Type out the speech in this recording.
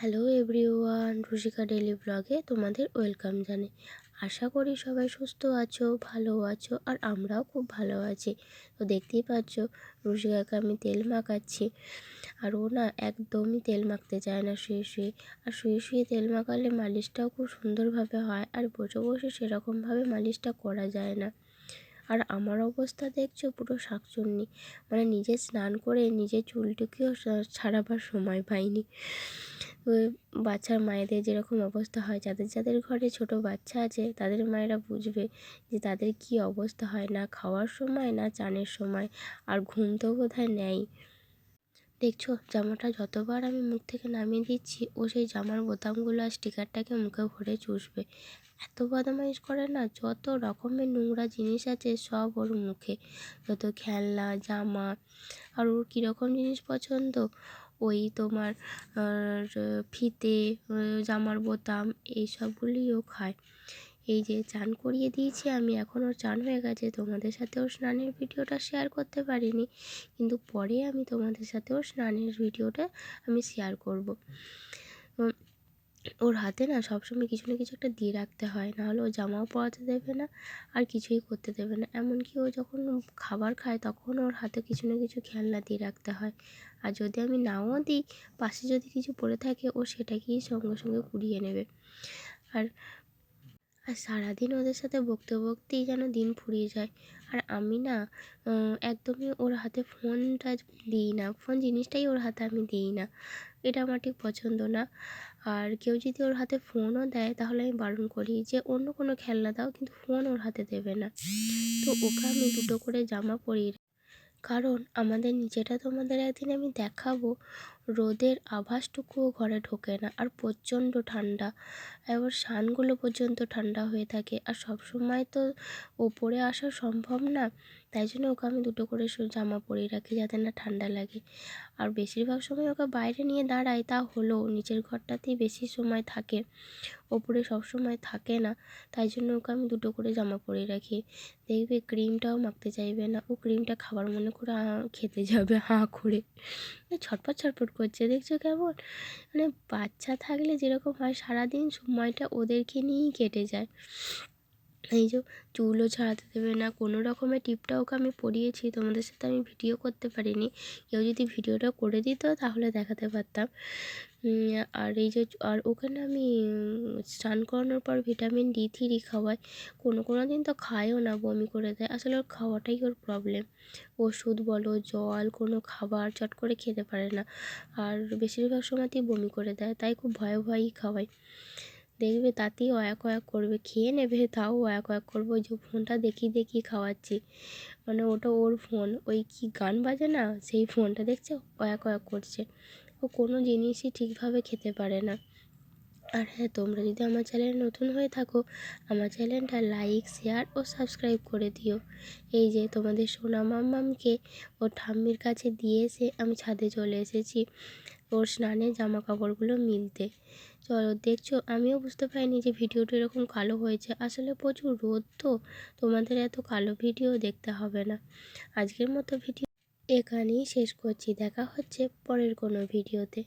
Hello everyone রুষিকা daily ব্লগে তোমাদের welcome জানাই। আশা করি সবাই সুস্থ আছো, ভালো আছো, আর আমরাও খুব ভালো আছি। তো দেখতেই পাচ্ছ রুষিকাকে আমি তেল মাখাচ্ছি, আর ও না একদমই তেল মাখতে চায় না শুয়ে শুয়ে। আর শুয়ে শুয়ে তেল মাখালে মালিশটাও খুব সুন্দরভাবে হয়, আর বসে বসে সেরকমভাবে মালিশটা করা যায় না। আর আমার অবস্থা দেখছ, পুরো শাকচুন্নি। মানে নিজে স্নান করে নিজের চুলটুকিও ছাড়াবার সময় পাইনি। বাচ্চার মায়েদের যেরকম অবস্থা হয়, যাদের যাদের ঘরে ছোট বাচ্চা আছে, তাদের মায়েরা বুঝবে যে তাদের কি অবস্থা হয়, না খাওয়ার সময়, না চানের সময়। আর ঘুম তো বোধহয় নেয় দেখছ, জামাটা যতবার আমি মুখ থেকে নামিয়ে দিচ্ছি, ও সেই জামার বোতামগুলো আর স্টিকারটাকে মুখে ভরে চুষবে। এত বদমাইশ করে না, যত রকমের নোংরা জিনিস আছে সব ওর মুখে। যত খেলনা, জামা, আর ওর কীরকম জিনিস পছন্দ? ওই তোমার ফিতে জামার বোতাম, এই সবগুলিও খায়। এই যে চান করিয়ে দিয়েছি, আমি এখন ওর চান হয়ে গেছে। তোমাদের সাথে ওর স্নানের ভিডিওটা শেয়ার করতে পারিনি, কিন্তু পরে আমি তোমাদের সাথে ওর স্নানের ভিডিওটা আমি শেয়ার করব। ওর হাতে না সবসময় কিছু না কিছু একটা দিয়ে রাখতে হয়, নাহলে ও জামাও পরাতে দেবে না, আর কিছুই করতে দেবে না। এমনকি ও যখন খাবার খায়, তখন ওর হাতে কিছু না কিছু খেলনা দিয়ে রাখতে হয়। আর যদি আমি নাও দিই, পাশে যদি কিছু পড়ে থাকে, ও সেটাকেই সঙ্গে সঙ্গে কুড়িয়ে নেবে। আর আর সারাদিন ওদের সাথে বকতে বকতেই যেন দিন ফুরিয়ে যায়। আর আমি না একদমই ওর হাতে ফোনটা দিই না, ফোন জিনিসটাই ওর হাতে আমি দিই না। এটা আমার ঠিক পছন্দ না। আর কেউ যদি ওর হাতে ফোনও দেয়, তাহলে আমি বারণ করি যে, অন্য কোনো খেলনা দাও, কিন্তু ফোন ওর হাতে দেবে না। তো ওকে আমি দুটো করে জামা পরিয়ে কারণ আমাদের নিচেটা তোমাদের একদিন আমি দেখাবো। রোদের আভাসটুকুও ঘরে ঢোকে না আর প্রচণ্ড ঠান্ডা। এবার সানগুলো পর্যন্ত ঠান্ডা হয়ে থাকে। আর সব সময় তো ওপরে আসা সম্ভব না, তাই জন্য ওকে আমি দুটো করে জামা পরিয়ে রাখি যাতে না ঠান্ডা লাগে। আর বেশিরভাগ সময় ওকে বাইরে নিয়ে দাঁড়াই তা হলেও নিচের ঘরটাতেই বেশি সময় থাকে। ওপরে সব সময় থাকে না, তাই জন্য ওকে আমি দুটো করে জামা পরিয়ে রাখি। দেখবে ক্রিমটাও মাখতে চাইবে না। ও ক্রিমটা খাবার মনে করে খেতে যাবে হাঁ করে। ছটপট ছটপট করছে। দেখছ কেমন? মানে বাচ্চা থাকলে যেরকম হয় সারাদিন সময়টা ওদেরকে নিয়েই কেটে যায়। এই যে চুলও ছাড়াতে দেবে না। কোনো রকমের টিপটা ওকে আমি পরিয়েছি, তোমাদের সাথে আমি ভিডিও করতে পারিনি। কেউ যদি ভিডিওটা করে দিত তাহলে দেখাতে পারতাম। আর এই যে আর ওখানে আমি স্নান করানোর পর ভিটামিন ডি থ্রি খাওয়াই। কোনো কোনো দিন তো খায়ও না বমি করে দেয়। আসলে ওর খাওয়াটাই ওর প্রবলেম ওষুধ বলো, জল, কোনো খাবার চট করে খেতে পারে না। আর বেশিরভাগ সময়তেই বমি করে দেয়, তাই খুব ভয়ে ভয়েই খাওয়াই। দেখবে তাতেই অয়াক অয়াক করবে। খেয়ে নেবে, তাও অয়াক অয়াক করব। ওই যে ফোনটা দেখিয়ে দেখিয়ে খাওয়াচ্ছি। মানে ওটা ওর ফোন। ওই কি গান বাজে না? সেই ফোনটা দেখছে? অয়াক অয়াক করছে। ও কোনো জিনিসই ঠিকভাবে খেতে পারে না। আর হ্যাঁ তোমরা যদি আমার চ্যানেল নতুন হয়ে থাকো, আমার চ্যানেলটা লাইক, শেয়ার ও সাবস্ক্রাইব করে দিও। এই যে তোমাদের সোনা মাম্মামকে ওর ঠাম্মির কাছে দিয়ে এসে আমি ছাদে চলে এসেছি। ওর স্নানের জামা কাপড়গুলো মিলতে। চলো, দেখছ? আমিও বুঝতে পারিনি যে ভিডিওটা এরকম কালো হয়েছে। আসলে প্রচুর রোদ তো, তোমাদের এত কালো ভিডিও দেখতে হবে না। আজকের মতো ভিডিও এখানেই শেষ করছি। দেখা হচ্ছে পরের কোনো ভিডিওতে।